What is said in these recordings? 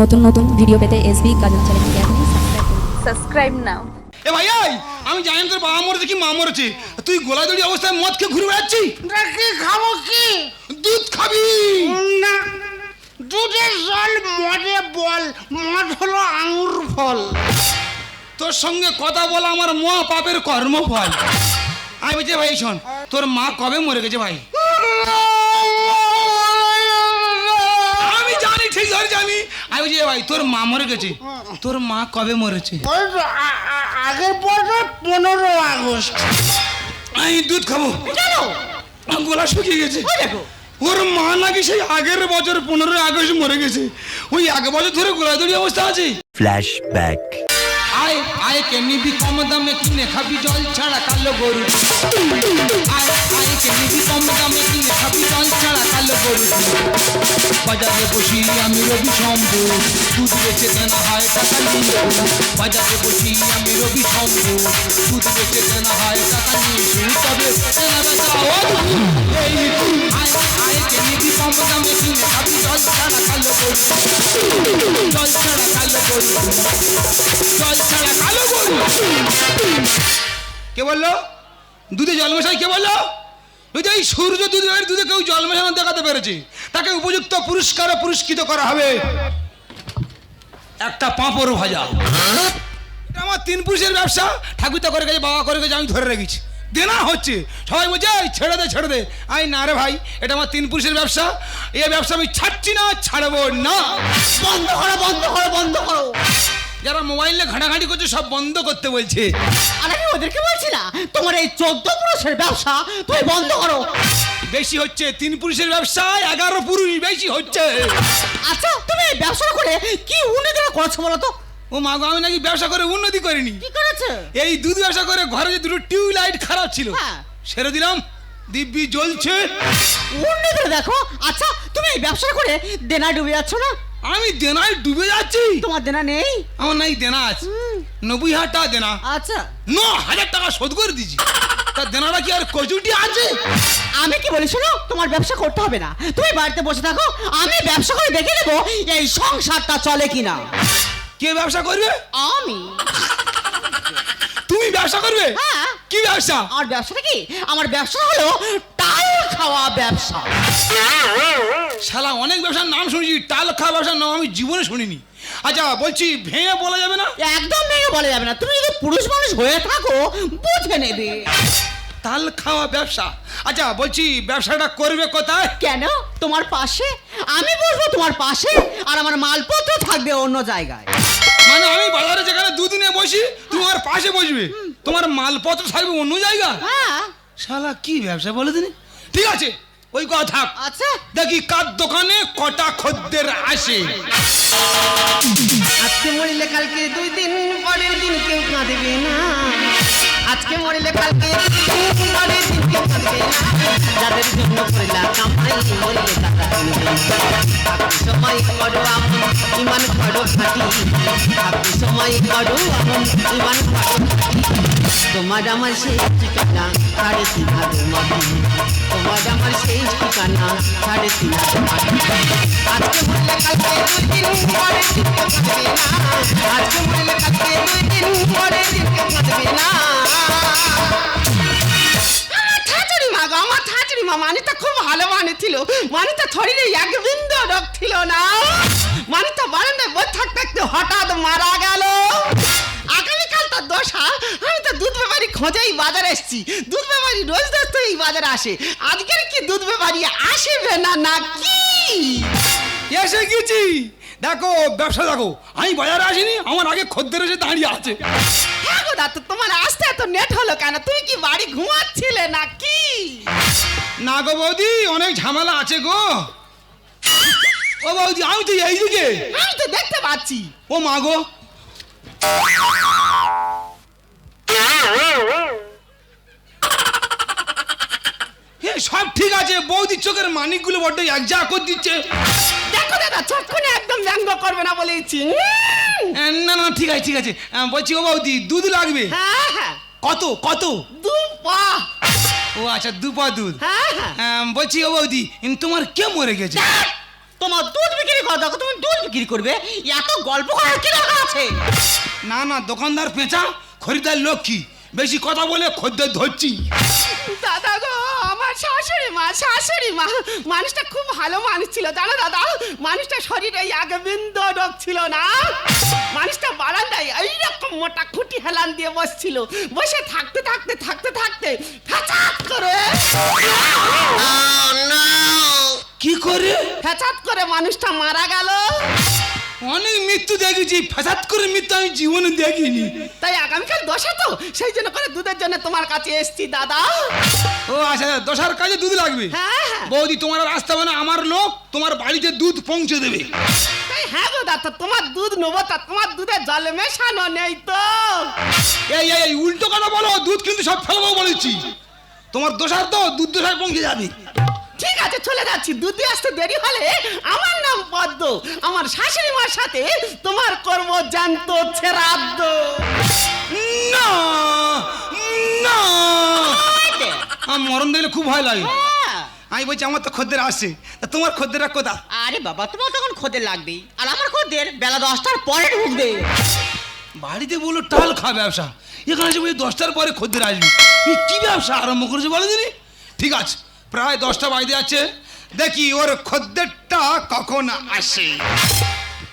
নতুন নতুন ভিডিও পেতে এসবি গাজন চ্যানেলকে আপনি সাবস্ক্রাইব করুন। সাবস্ক্রাইব নাও এ ভাই এই, আমি জানি না তোর বাবা মরেছে কি মা মরেছে। তুই গোলাদড়ি অবস্থায় মদ খেয়ে ঘুরে বেড়াচ্ছি? কি খাব কি? দুধ খাবি। না দুধের জল মদে বল মদ হলো আঙুর ফল। তোর সঙ্গে কথা বলা আমার মহা পাপের কর্মফল। আমি বলছি ভাই শোন তোর মা কবে মরে গেছে ভাই? আমি জানি ঠিক ধরেছি আমি। আমি যে ভাই তোর মা মরে গেছে। তোর মা কবে মরেছে? আগের বছর পনেরো আগস্ট। আমি দুধ খাব। কেন? গলা শুকিয়ে গেছে। দেখো। ওর মা নাকি সেই আগের বছর পনেরোই আগস্ট মরে গেছে। ওই এক বছর ধরে গোলাদড়ি অবস্থা আছে। Flashback. আয় আয় কেমনি বি কম দামে কিনে খাবি জল ছাড়া কালো গরু আয় আয় কেমনি বি কম দামে কিনে খাবি জল ছাড়া কালো গরু বাজারে বসি আমি রবি শম্ভু। দুধ বেচে দেনা হয় টাকা নিয়ে। বাজারে বসি আমি রবি শম্ভু। দুধ বেচে দেনা হয় টাকা নিয়ে। তবে দেনা আয় আয় কেমনি বি কম দামে কিনে খাবি জল ছাড়া কালো গরু জল ছাড়া কালো গরু কে বলল? দুধে জল মেশাই কে বলল? এই সূর্য দুধের দুধে কেউ জল মেশানো দেখাতে পেরেছে। তাকে উপযুক্ত পুরস্কারে পুরস্কৃত করা হবে। একটা পাঁপড় ভাজা আমার তিন পুরুষের ব্যবসা। ঠাকুরটা করে গেছে বাবা করে গেছে আমি ধরে রেখেছি। দেনা হচ্ছে। সবাই বলছে "এই, ছেড়ে দে ছেড়ে দে। আমি না রে ভাই এটা আমার তিন পুরুষের ব্যবসা। এই ব্যবসা আমি ছাড়ছি না ছাড়বো না। বন্ধ করো বন্ধ করো বন্ধ করো। যারা মোবাইলে ঘাটাঘাটি করছে সব বন্ধ করতে বলছে। আর আমি ওদেরকে বলছি না তোমার এই চোদ্দ পুরুষের ব্যবসা তুমি বন্ধ করো। বেশি হচ্ছে তিন পুরুষের ব্যবসায় এগারো পুরুষ বেশি হচ্ছে। আচ্ছা তুমি এই ব্যবসা করে কি উন্নতি করছ বলো তো? ও মা গো, আমি নাকি ব্যবসা করে উন্নতি করিনি। কি করেছে? এই দুধ ব্যবসা করে ঘরে যে দুটো টিউব লাইট খারাপ ছিল হ্যাঁ। সেরে দিলাম দিব্যি জ্বলছে। উন্নতি দেখো। আচ্ছা তুমি এই ব্যবসা করে দেনা ডুবে যাচ্ছ না? আমি দেনায় ডুবে যাচ্ছি। তোমার দেনা নেই? আমার নাই দেনা আছে। নব্বই হাজার টাকা দেনা। আচ্ছা। ন হাজার টাকা শোধ করে দিয়েছি। তা দেনাটা কি আর কচুটি আছে? আমি কি বলি শোনো? তোমার ব্যবসা করতে হবে না। তুমি বাড়িতে বসে থাকো আমি ব্যবসা করে দেখে নেব এই সংসারটা চলে কিনা। কে ব্যবসা করবে? আমি। তুমি ব্যবসা করবে? হ্যাঁ। কি ব্যবসা? আমার ব্যবসাটা কি? আমার ব্যবসা হলো টাল খাওয়া ব্যবসা। শালা অনেক ব্যবসার নাম শুনেছি টাল খাওয়া ব্যবসার নাম আমি জীবনে শুনিনি। আচ্ছা বলছি ভেঙে বলা যাবে না? একদম ভেঙে বলা যাবে না। তুমি যদি পুরুষ মানুষ হয়ে থাকো বুঝে নেবে তাল খাওয়া ব্যবসা। আচ্ছা বলছি ব্যবসাটা করবে কোথায়? কেন? তোমার পাশে? আমি বসবো তোমার পাশে আর আমার মালপত্র থাকবে অন্য জায়গায়। মানে আমি বাজারে যেখানে দুদিনে বসি তোমার পাশে বসবে। তোমার মালপত্র থাকবে অন্য জায়গা হ্যাঁ। শালা কি ব্যবসা বলে দিনি ঠিক আছে ওই কথা আচ্ছা। দেখি কার দোকানে কটা খদ্দের আসে। আজকে মরিলে কালকে দুই দিন পরের দিন কেউ কাঁদবে না। আজকে মরিলে কালকে দুই দিন পরের দিন কেউ কাঁদবে না। যাদের জন্য করলা কামাই মরিলে কিনবে আপনি সময় করো ইমান করো ফাটি আপনি সময় করো ইমান করো ফাটি তোমার আমার শেষ ঠিকানা তিন হাজার মাটি? দিন খুব ভালো ছিল মানিতা শরীরে এক বিন্দু রোগ ছিল না। মানিতা বারান্দায় থাকতে থাকতে হঠাৎ মারা গেল। তার দশা আমি তো দুধ ব্যাপারী খোঁজেই বাজারে এসেছি। দুধ ব্যাপারী রোজ রোজ তো এই বাজারে আসে। আজকের কি দুধ ব্যাপারী আসবে না না কি এসে গেছি। দেখো ব্যবসা দেখো। আমি বাজারে আসিনি আমার আগে খদ্দের এসে দাঁড়িয়ে আছে। হ্যাঁ গো দাদা তোমার আসতে এত নেট হলো কেন? তুমি কি বাড়ি ঘুমাচ্ছিলে না কি না গো বৌদি অনেক ঝামেলা আছে গো। ও বৌদি আমি তো এইদিকে। আমি তো দেখতে পাচ্ছি। ও মা গো। সব ঠিক আছে বৌদির চোখের মানিকগুলো বড্ড এক যা করে দিচ্ছে। দেখো দাদা চক্ষুনে একদম ব্যঙ্গ করবে না বলেছি না না ঠিক আছে ঠিক আছে। বলছি ও বৌদি দুধ লাগবে? হ্যাঁ হ্যাঁ। কত কত? দু পা। ও আচ্ছা দু পা দুধ। হ্যাঁ বলছি ও বৌদি তোমার কে মরে গেছে? তোমার দুধ বিক্রি করো দেখো তুমি দুধ বিক্রি করবে এত গল্প করার কি দরকার আছে? না না দোকানদার পেঁচা খরিদার লক্ষ্মী বেশি কথা বলে খদ্দের ধরছি। দাদা গো আমার শাশুড়ি মা শাশুড়ি মা মানুষটা খুব ভালো মানুষ ছিল জানো দাদা? মানুষটা শরীরে আগে বিন্দু রোগ ছিল না। মানুষটা বারান্দায় এইরকম মোটা খুঁটি হেলান দিয়ে বসছিল। বসে থাকতে থাকতে থাকতে থাকতে ফ্যাচাত করে। কি করে? ফ্যাচাত করে মানুষটা মারা গেল। অনেক মৃত্যু দেখেছি ফেসাদ করে মৃত্যু আমি জীবনে দেখিনি। তাই আগামীকাল দশা তো সেই জন্য করে দুধের জন্য তোমার কাছে এসছি দাদা। ও আচ্ছা দশার কাজে দুধ লাগবে? হ্যাঁ হ্যাঁ বৌদি তোমার আসতে হবে আমার লোক তোমার বাড়িতে দুধ পৌঁছে দেবে। হ্যাঁ গো দাদা তোমার দুধ নেব তা তোমার দুধে জলে মেশানো নেই তো। এই এই, এই উল্টো কথা বলো দুধ কিন্তু সব ফেলব বলেছি। তোমার দোষার তো দুধ দোষায় পৌঁছে যাবে। ঠিক আছে চলে যাচ্ছি। দুধ দিয়ে আসতে দেরি হলে আমার নাম পদ্ম আমার শাশুড়ি মার সাথে তোমার করব জানত ছেড়াদ্দ। না না। আমার মরণ দেখলে খুব ভয় লাগে। আমি বলছি আমার তো খদ্দের আসে। তা তোমার খদ্দেররা কোথা আরে বাবা তোমার তখন খোদের লাগবেই। আর আমার খোদের বেলা দশটার পরে ঢুকবে। বাড়িতে বলল টাল খা ব্যবসা। এখানে এসে বলছি দশটার পরে খদ্দের আসবি। কি ব্যবসা আরম্ভ করেছে বলে দিনি ঠিক আছে। প্রায় দশটা বাড়িতে আছে। দেখি ওর খদ্দেরটা কখন আসে।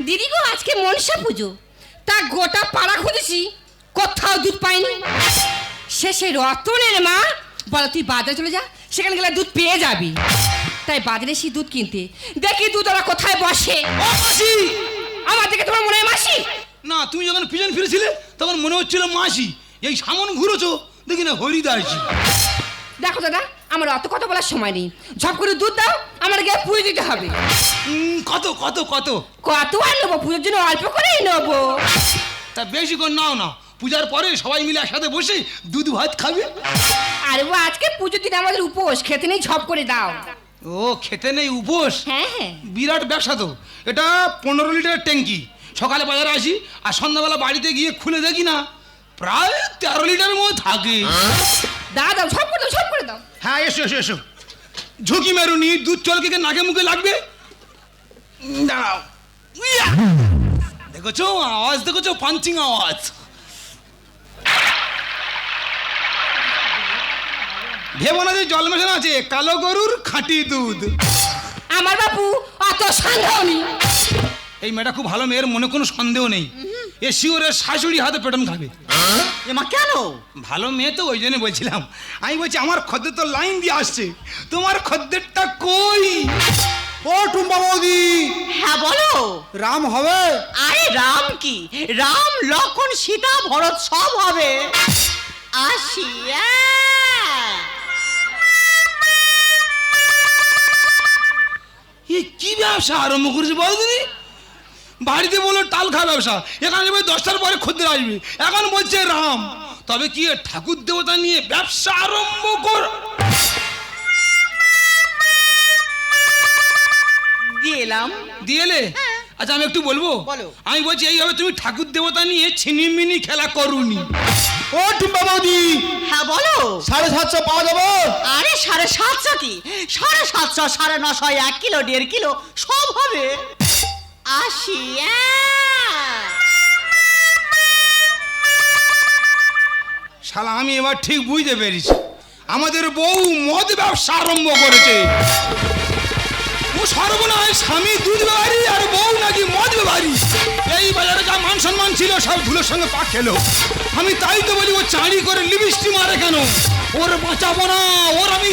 দিদি গো আজকে মনসা পুজো। তা গোটা পাড়া খুঁজেছি কোথাও দুধ পাইনি। শেষে রতনের মা বলো তুই বাজারে চলে যা সেখানে গেলে দুধ পেয়ে যাবি। তাই বাজারে সেই দুধ কিনতে। দেখি দুধ ওরা কোথায় বসে। আমার দিকে তোমার মনে হয় মাসি? না তুমি যখন পিছন ফিরেছিলে তখন মনে হচ্ছিল মাসি। এই সামন ঘুরেছো দেখি না হরিদা আসি দেখো দাদা আমার অত কথা বলার সময় নেই। ঝপ করে দুধ দাও আমার গিয়ে পুজো দিতে হবে। কত কত কত? কত আর নেব? পুজোর জন্য অল্প করেই নেব। তা বেশি করে নাও না। পূজার পরে সবাই মিলে একসাথে বসে দুধ ভাত খাবে। আরে ও আজকে পুজোর দিন আমাদের উপোস। খেতে নেই ঝপ করে দাও। ও খেতে নেই উপোস? হ্যাঁ হ্যাঁ। বিরাট ব্যবসা তো। এটা পনেরো লিটারের ট্যাঙ্কি। সকালে বাজারে আসি আর সন্ধ্যাবেলা বাড়িতে গিয়ে খুলে দেখি না প্রায় তেরো লিটারের মধ্যে থাকে। দাও দাও ঝপ করে দাও ঝপ করে দাও। হ্যাঁ এসো এসো এসো। ঝুঁকি মেরুনি দুধ চলকে কে নাকে মুখে লাগবে। দাঁড়াও। দেখেছ? আওয়াজ দেখেছ? পাঞ্চিং আওয়াজ। ভেবো না যে জল মেশানো আছে কালো গরুর খাঁটি দুধ। আমার বাবু অত সন্দেহ নেই। এই মেয়েটা খুব ভালো মেয়ের মনে কোনো সন্দেহ নেই। এ শিওরের শাশুড়ি হাতে পেটন খাবে। এমা কেন? ভালো মেয়ে তো ওই জন্য বলছিলাম। আমি বলছি আমার খদ্দের তো লাইন দিয়ে আসছে। তোমার খদ্দেরটা কই? ও টুম্পা বৌদি। হ্যাঁ বলো। রাম হবে? আরে রাম কি? রাম লক্ষণ সীতা ভরত সব হবে। আসি এ কি ব্যবসা আরম্ভ করেছে বল দিদি বাড়িতে বলল টাল খা ব্যবসা। এখানে যাবে দশটার পরে খদ্দের আসবে। এখন বলছে রাম তবে কি ঠাকুর দেবতা নিয়ে ব্যবসা আরম্ভ কর? দিয়ে এলাম। দিয়ে এলে? আচ্ছা আমি একটু বলব? বলো। আমি বলছি এইভাবে তুমি ঠাকুর দেবতা নিয়ে ছিনিমিনি খেলা করুনি। ও টুম্পা বৌদি! হ্যাঁ বলো। সাড়ে সাতশো পাওয়া যাবে? আরে সাড়ে সাতশো কি? সাড়ে সাতশো সাড়ে নশো এক কিলো দেড় কিলো সব হবে। আসি আহ। শালা, আমি এবার ঠিক বুঝতে পেরেছি। আমাদের বউ মদ ব্যবসা আরম্ভ করেছে। ও সর্বনাশ, স্বামী দুধ ব্যবহারী আর বউ নাকি মদ ব্যবহারী। এই বাজারে যা মান সম্মান ছিল, সব ধুলোর সঙ্গে পা খেলো। আমি তাই তো বলি, ও চাঁড়ি করে লিপস্টি মারে কেন? ওর বাঁচাবো না, ওর আমি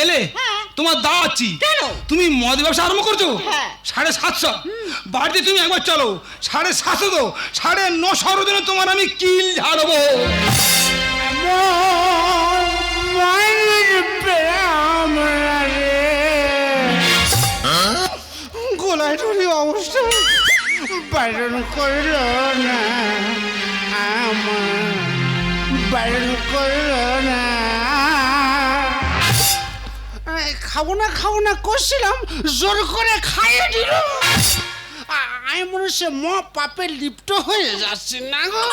এলে হ্যাঁ। তোমার দাওয়াচ্ছি কেন? তুমি মদ ব্যবসা আরম্ভ করছ? হ্যাঁ। সাড়ে সাতশো। বাড়িতে তুমি একবার চলো। সাড়ে সাতশো তো। সাড়ে নশোর জন্য তোমার আমি কিল ঝাড়বো। গোলায় টুরি অবস্থা বারণ করল না। আমার বারণ করল না। খাব না খাব না করছিলাম জোর করে খাইয়ে দিল। আমি মনে হচ্ছে ম পাপে লিপ্ত হয়ে যাচ্ছি না গো।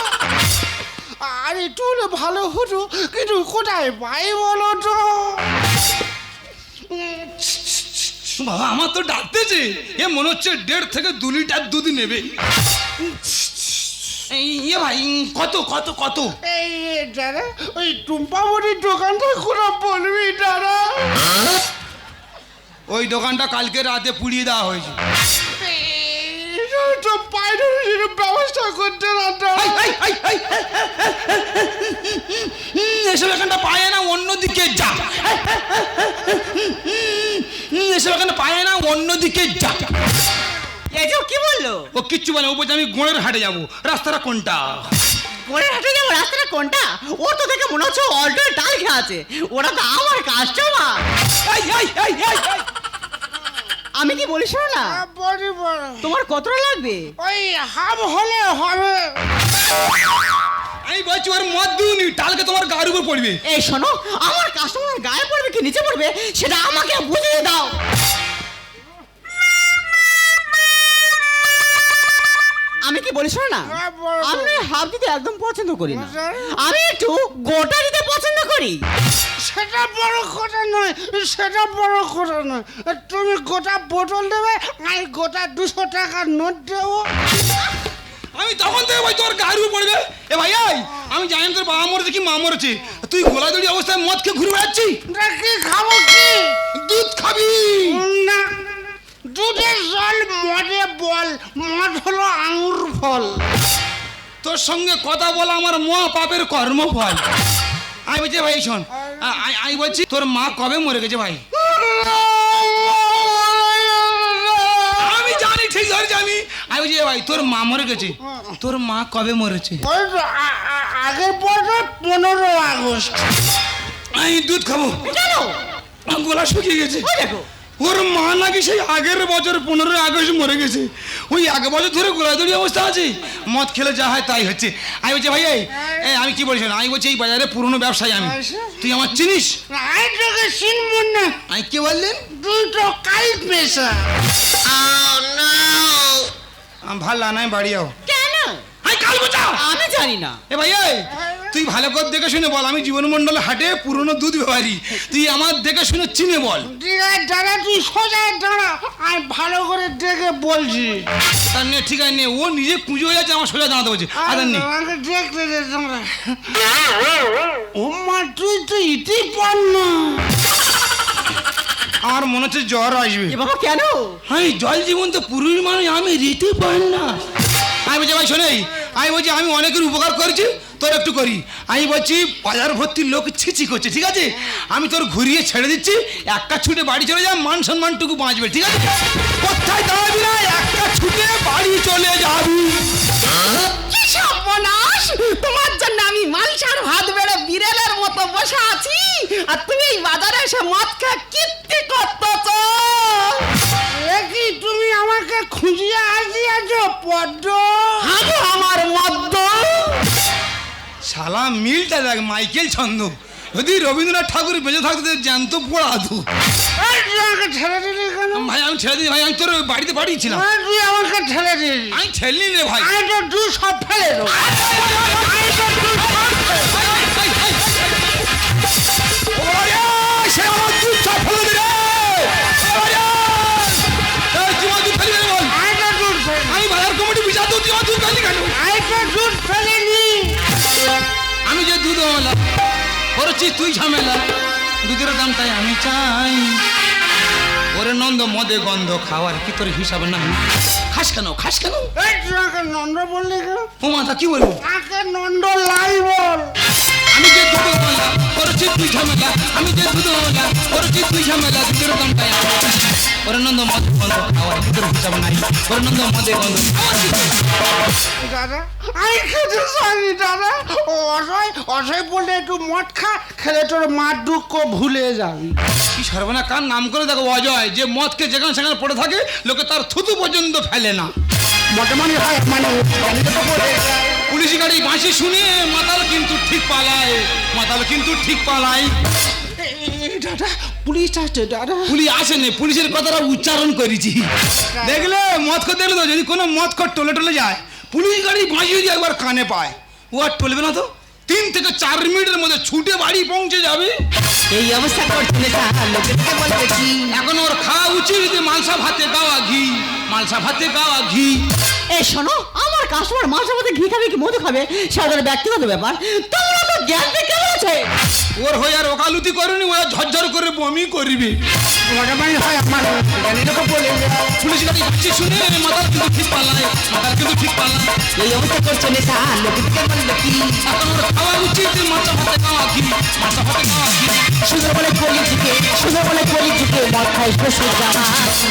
আর একটু হলে ভালো হতো কিন্তু কোথায় পাই বলো তো? বাবা আমার তো ডাকতেছে এ মনে হচ্ছে দেড় থেকে দু লিটার দুধ নেবে। এই ইয়ে ভাই কত কত কত? এই দাদা ওই টুম্পামণির দোকানটা খোলা বলবি দাদা ওই দোকানটা কালকে রাতে পুড়িয়ে দেওয়া হয়েছে ব্যবস্থা করতে এসব এখানটা পায় না অন্যদিকে যা হুম, এসব এখানে পায় না অন্যদিকে যা ও কি বলল ও কিচ্ছু বলে ও বলছে আমি গোড়ের হাটে যাব রাস্তাটা কোনটা পরে হাটে যাব রাস্তাটা কোনটা ওর তো দেখে মনে হচ্ছে অল্টো ডাল খেয়ে আছে ওরা তো আমার কাস্টমার এই, এই, এই, এই। আমি কি বলি শোনো না? বলি তোমার কতটা লাগবে? ওই হাম হলে হবে। আমি বলছি ওর মদ দিউনি তালকে তোমার গায়ের উপর পড়বে। এই শোনো আমার কাস্টমার গায়ে পড়বে কি নিচে পড়বে? সেটা আমাকে বুঝিয়ে দাও। আমি কি বলি শোনো না আমি হাফ দিতে একদম পছন্দ করি না। আমি একটু গোটা দিতে পছন্দ করি। সেটা বড় কথা নয় সেটা বড় কথা নয়। তুমি গোটা বোতল দেবে আমি গোটা দুশো টাকার নোট দেবো। আমি তখন থেকে ভাই তোর গাড়ি পড়বে। এ ভাই এই আমি জানি তোর বাবা মরেছে কি মা মরেছে। তুই গোলা দড়ি অবস্থায় মদ খেয়ে ঘুরে বেড়াচ্ছি কি খাব কি? দুধ খাবি। না। দুধের জল মদে বল মদ হলো আঙুর ফল। তোর সঙ্গে কথা বলা আমার মহা পাপের কর্মফল। আমি বলছি ভাই শোন। আমি বলছি তোর মা কবে মরে গেছে ভাই? আমি জানি ঠিক ধরেছি আমি আমি বলছি ভাই তোর মা মরে গেছে। তোর মা কবে মরেছে? আগের বছর পনেরো আগস্ট। আমি দুধ খাব। গলা শুকিয়ে গেছে। দেখো। ওর মা নাকি সেই আগের বছর পনেরোই আগস্ট মরে গেছে। ওই এক বছর ধরে গোলাদড়ি অবস্থা আছে। মদ খেলে যা হয় তাই হচ্ছে। আমি বলছি ভাই এই আমি কি বলছি আমি বলছি এই বাজারে পুরনো ব্যবসায়ী আমি। তুই আমার চিনিস? আমি তোকে চিনবো না। আমি কে বললেন? তুই তো কাল পেশা। আমি ভালো নাই বাড়ি যাও কেন? আমি কাল বোঝাও আমি জানি না। এ ভাই এই। তুই ভালো করে দেখে শুনে বল আমি জীবন মন্ডলে হাটে পুরনো দুধ ব্যবহারী। তুই আমার দেখে শুনে চিনে বল। ঠিক আছে দাদা তুই সোজা দাঁড়া। আমি ভালো করে দেখে বলছি। তার নে ঠিক আছে নে। ও নিজে পুজো হয়ে যাচ্ছে আমার সোজা দাঁড়াতে বলছে। আর আদার নে। আমাকে দেখতে দে তোমরা। ও মা তুই তো ইতি পণ্য আমার মনে হচ্ছে জ্বর আসবে। এ বাবা কেন? আমি জল জীবন তো পুরুষ মানুষ আমি রীতি পান না আমি বলছি ভাই শোনেই আমি বলছি আমি অনেকের উপকার করেছি তোর একটু করি। আমি বলছি বাজার ভর্তি লোক ছিচি করছে ঠিক আছে? আমি তোর ঘুরিয়ে ছেড়ে দিচ্ছি একটা ছুটে বাড়ি চলে যা মান সম্মানটুকু বাঁচবে ঠিক আছে? কোথায় দাঁড়াবি না একটা ছুটে বাড়ি চলে যাবি। কি সর্বনাশ? তোমার জন্য আমি মালসার ভাত বেড়ে বিড়ালের মতো বসে আছি আর তুমি এই বাজারে এসে মদ খেয়ে কীর্তি করতেছ? এ কি তুমি আমাকে খুঁজিয়ে আসিয়াছ পদ্ম? আমি আমার মদ্য মিলটা দেখ মাইকেল ছন্দ। যদি রবীন্দ্রনাথ ঠাকুর বেঁচে থাকতে জ্যান্ত পড়াতো ভাই আমি ছেড়ে দিই ভাই আমি তোর বাড়িতে পাঠিয়েছিলাম। তুই আমাকে ঠেলে দিই আমি ছেলে রে ভাই। আমি তো দু সব ফেলে আমি যে দুধ ওলা করেছি তুই ঝামেলা। দুধের দাম তাই আমি চাই। ওরে নন্দ মদে গন্ধ খাওয়ার কি তোর হিসাব না খাস কেন খাস কেন? নন্দ বললি ও মাথা কি বলব? নন্দ লাই বল। আমি যে দুধ ওলা করেছি তুই ঝামেলা। আমি যে দুধ ওলা করেছি তুই ঝামেলা। দুধের দাম তাই দাদা? আমি খেতে চাইনি দাদা। ও অসহায় অসহায় বললে একটু মদ খা খেলে তোর মা দুঃখ ভুলে যাবি। কি সর্বনা কার নাম করে দেখো অজয়? যে মদকে যেখানে সেখানে পড়ে থাকে লোকে তার থুতু পর্যন্ত ফেলে না। হয় মানে জানিতে পুলিশ গাড়ি বাঁশি শুনে মাতাল কিন্তু ঠিক পালায় মাতাল কিন্তু ঠিক পালায়। দাদা পুলিশ আসছে দাদা। পুলিশ আসেনি পুলিশের কথাটা উচ্চারণ করেছি। দেখলে মদ খর দেখলে তো যদি কোনো মদ খর টলে টলে যায় পুলিশ গাড়ি বাঁশি যদি একবার কানে পায় ও আর টলবে না তো? তিন থেকে চার মিনিটের মধ্যে ছুটে বাড়ি পৌঁছে যাবে। এই অবস্থা করছে না লোকেদেরকে বলবে কি? এখন ওর খাওয়া উচিত যে মালসা ভাতে গাওয়া ঘি মালসা ভাতে গাওয়া ঘি। এই শোনো আমার কাস্টমার মাঝে মধ্যে ঘি খাবে কি মধু খাবে? সেটা ব্যক্তিগত ব্যাপার। তোমরা জ্ঞান কেমন আছে? ওর হয়ে আর ওকালতি করেনি ও আর ঝরঝর করে বমি করবে। হয় যাচ্ছে শুনে মাথার কিন্তু ঠিক মাথার কিন্তু ঠিক পাল্লা এই অবস্থা করছে না লোকেদেরকে বলবে কি? এখন ওর খাওয়া উচিত ঘি সুন্দর বলে কলি ঝুঁকে সুন্দর বলে কলি ঝুঁকে মদ খাই শ্বশুর জামা।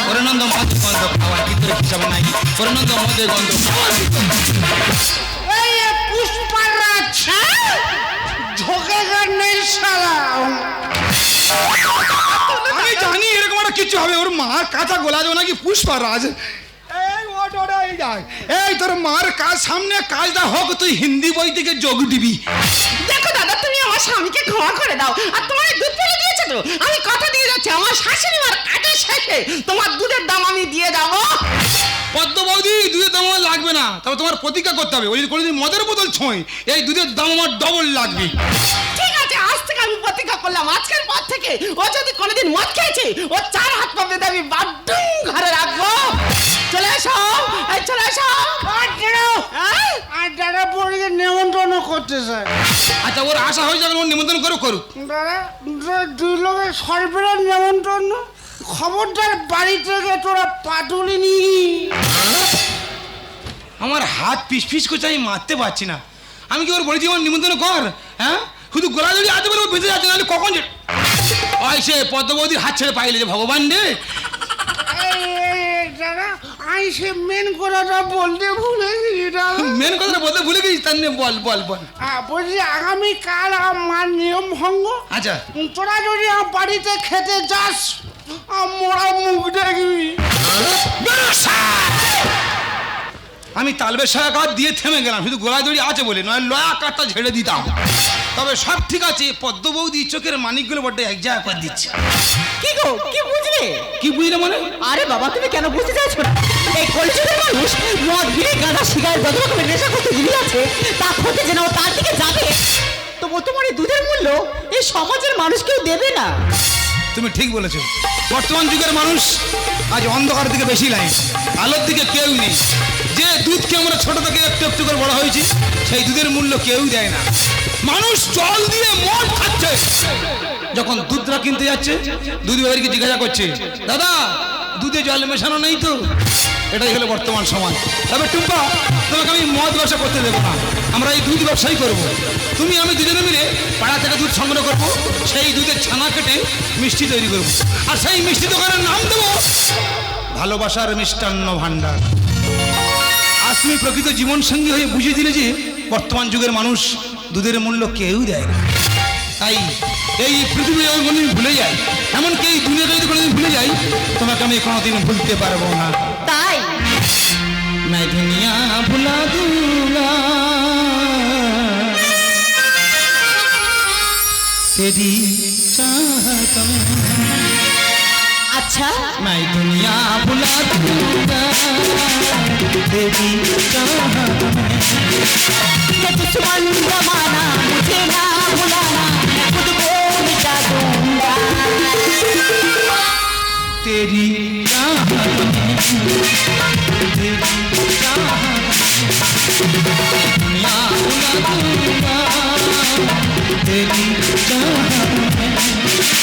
পরানন্দ মদ গন্ধ খাওয়ার ভিতরে হিসাবে নাই? মদের গন্ধ খাওয়ার ভিতরে পুষ্পারাজ নেই শালা। আমি জানি এরকম একটা কিছু হবে। ওর মার কাঁচা গোলা যাবে নাকি ওট ওট, এই তোর মার কাজ সামনে কাজটা হোক তুই হিন্দি বই থেকে যোগ দিবি। দেখো দাদা তুমি আমার স্বামীকে ক্ষমা করে দাও। আর তোমার দুধ ফেলে দিয়েছে তো? আমি কথা দিয়ে যাচ্ছি আমার শাশুড়ি মার কাজের শেষে তোমার দুধের দাম আমি দিয়ে যাব। পদ্ম বৌদি দুধের দাম আমার লাগবে না। তবে তোমার প্রতিজ্ঞা করতে হবে। ওই যদি কোনোদিন মদের বোতল ছোঁয়। এই দুধের দাম আমার ডবল লাগবে। প্রতিজ্ঞা করলাম। আজকের পর থেকে ও যদি কোনোদিন মদ খেয়েছে ও চার হাত পা বেঁধে আমি বাড্ডুম ঘরে রাখব। চলে এসো এই চলে এসো। হ্যাঁ? আর দাদা পরিকে নেমন্ত্রণ করতে চায় আচ্ছা ওর আশা হয়ে যাবে ওর নিমন্ত্রণ করে করুক। দাদা দুই লোকের সরবেলার নেমন্ত্রণ খবরদার বাড়ি থেকে তোরা পাটুলি নি। আমার হাত পিস পিস করছে আমি মারতে পারছি না। আমি কি ওর বলেছি আমার নিমন্ত্রণ কর হ্যাঁ? শুধু গোলা জড়ি আজ বেরো বেঁচে যাচ্ছে নাহলে কখন যে ওই সে পদ্ম বৌদির হাত ছেড়ে পাইলে যে ভগবান রে। আমি সে মেন কথাটা বলতে ভুলে গেছি মেন কথাটা বলতে ভুলে গেছিস তার নিয়ে বল বল বল। আহ, বলছি আগামীকাল আমার নিয়ম ভঙ্গ। আচ্ছা। তোরা যদি আমার বাড়িতে খেতে যাস মোড়া মুখ দেখবি। আমি তালবের সারা দিয়ে থেমে গেলাম শুধু গোলা দড়ি আছে বলে নয় লয়া কাঠটা ঝেড়ে দিতাম। তবে সব ঠিক আছে পদ্ম বৌদি চোখের মানিকগুলো বড্ড এক জায়গা করে দিচ্ছে। কি গো কি বুঝলে? কি বুঝলে মানে? আরে বাবা তুমি কেন বুঝতে চাইছো না? এই কলিযুগের মানুষ মদ বিড়ি গাঁদা সিগারেট যত রকমের নেশা করতে গিয়ে আছে তা হতে যেন তার দিকে যাবে। তবু তোমার এই দুধের মূল্য এই সমাজের মানুষ কেউ দেবে না। তুমি ঠিক বলেছ। বর্তমান যুগের মানুষ আজ অন্ধকার দিকে বেশি লাইন আলোর দিকে কেউ নেই। যে দুধকে আমরা ছোট থেকে একটু একটু করে বড় হয়েছি, সেই দুধের মূল্য কেউ দেয় না। মানুষ জল দিয়ে মদ খাচ্ছে। যখন দুধটা কিনতে যাচ্ছে, দুধ ব্যাপারীকে জিজ্ঞাসা করছে, দাদা, দুধে জল মেশানো নেই তো? এটাই হলো বর্তমান সমাজ। তবে টুম্পা, তোমাকে আমি মদ ব্যবসা করতে দেবো না। আমরা এই দুধ ব্যবসাই করব। তুমি আমি দুজনে মিলে পাড়া থেকে দুধ সংগ্রহ করব, সেই দুধের ছানা কেটে মিষ্টি তৈরি করব। আর সেই মিষ্টি দোকানের নাম দেবো, ভালোবাসার মিষ্টান্ন ভাণ্ডার। তুমি প্রকৃত জীবন সঙ্গী হয়ে বুঝিয়ে দিলে যে বর্তমান যুগের মানুষ দুধের মূল্য কেউ দেয় না তাই এই পৃথিবী আমি কোনোদিন ভুলে যাই এমনকি এই দুনিয়াটা যদি কোনোদিন ভুলে যাই তোমাকে আমি কোনোদিন ভুলতে পারবো না তাই मैं दुनिया भुला दूंगा तेरी चाहत में আচ্ছা मैं दुनिया भुला दूंगा तेरी चाहत में ये दुश्मन जमाना मुझे ना बुलाना मैं खुद को मिटा दूंगा तेरी चाहत में तेरी चाहत में दुनिया भुला दूंगा तेरी चाहत में